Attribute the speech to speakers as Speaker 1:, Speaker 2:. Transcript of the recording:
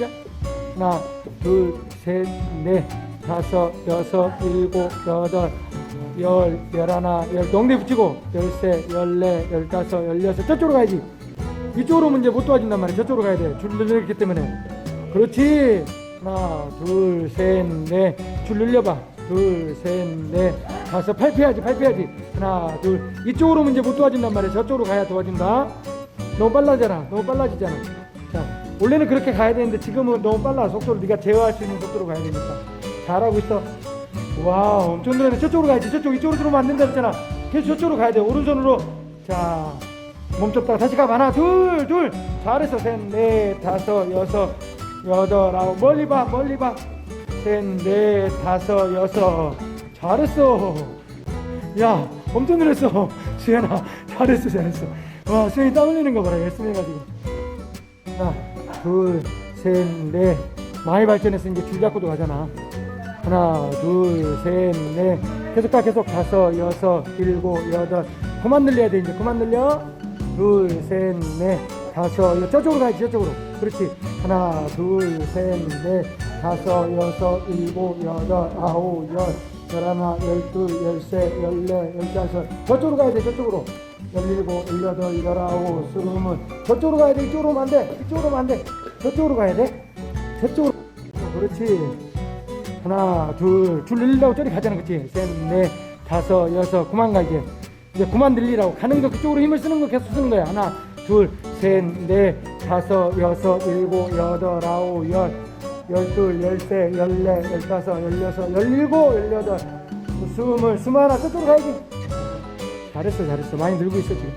Speaker 1: 시작. 하나, 둘, 셋, 넷, 다섯, 여섯, 일곱, 여덟, 열, 열하나, 열, 엉덩이 붙이고, 열세, 열네, 열다섯, 열여섯, 저쪽으로 가야지. 이쪽으로 문제 못 도와준단 말이야. 저쪽으로 가야 돼. 줄 늘렸기 때문에. 그렇지. 하나, 둘, 셋, 넷. 줄 늘려봐. 둘, 셋, 넷. 다섯, 팔 펴야지, 팔 펴야지. 하나, 둘. 이쪽으로 문제 못 도와준단 말이야. 저쪽으로 가야 도와준다. 너무 빨라잖아. 너무 빨라지잖아. 자, 원래는 그렇게 가야 되는데 지금은 너무 빨라. 속도를 네가 제어할 수 있는 속도로 가야 되니까. 잘하고 있어. 와, 엄청 늘었네. 저쪽으로 가야지. 저쪽 이쪽으로 들어오면 안 된다 했잖아. 계속 저쪽으로 가야 돼. 오른손으로. 자, 멈췄다가 다시 가. 하나, 둘, 둘. 잘했어. 셋, 넷, 다섯, 여섯, 여덟, 아홉. 멀리 봐, 멀리 봐. 셋, 넷, 다섯, 여섯. 잘했어. 야, 엄청 늘었어. 수현아, 잘했어, 잘했어. 와, 수현이 땀 흘리는 거 봐라. 열심히 해가지고. 하나, 둘, 셋, 넷. 많이 발전했어. 이제 줄 잡고도 가잖아. 하나, 둘, 셋, 넷. 계속 가, 계속. 다섯, 여섯, 일곱, 여덟. 그만 늘려야 돼, 이제. 그만 늘려. 둘, 셋, 넷. 다섯, 여 저쪽으로 가야지, 저쪽으로. 그렇지. 하나, 둘, 셋, 넷. 다섯, 여섯, 일곱, 여덟, 아홉, 열. 열하나, 열둘, 열세, 열네, 열다섯. 저쪽으로 가야 돼, 저쪽으로. 열일곱, 열여덟, 열아홉, 스물. 저쪽으로 가야 돼, 이쪽으로 오면 안 돼. 이쪽으로 오면 안 돼. 저쪽으로 가야 돼. 저쪽으로. 그렇지. 하나, 둘, 줄 늘리려고 저리 가자는 거지. 셋, 넷, 다섯, 여섯, 그만 가 이제. 이제 그만 늘리라고 가는 거 그쪽으로 힘을 쓰는 거 계속 쓰는 거야. 하나, 둘, 셋, 넷, 다섯, 여섯, 일곱, 여덟, 아홉, 열, 열둘, 열세, 열네, 열다섯, 열여섯, 열일곱, 열여덟, 스물, 스물하나 저쪽으로 가야지. 잘했어, 잘했어. 많이 늘고 있어 지금.